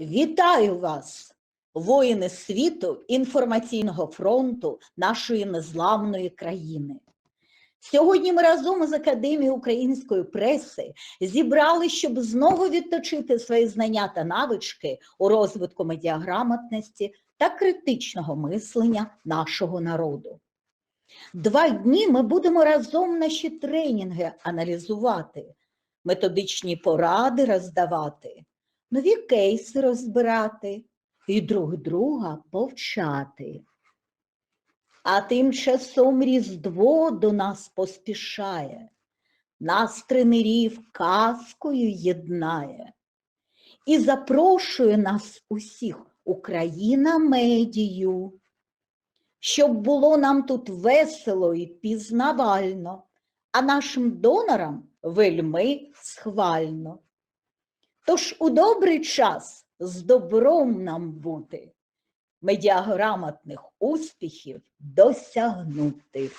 Вітаю вас, воїни світу інформаційного фронту нашої незламної країни. Сьогодні ми разом із Академією української преси зібрали, щоб знову відточити свої знання та навички у розвитку медіаграмотності та критичного мислення нашого народу. Два дні ми будемо разом наші тренінги аналізувати, методичні поради роздавати, нові кейси розбирати і друг друга повчати. А тим часом Різдво до нас поспішає, нас тренерів казкою єднає і запрошує нас усіх Україна медію, щоб було нам тут весело і пізнавально, а нашим донорам вельми схвально. Тож у добрий час з добром нам бути, медіаграмотних успіхів досягнути.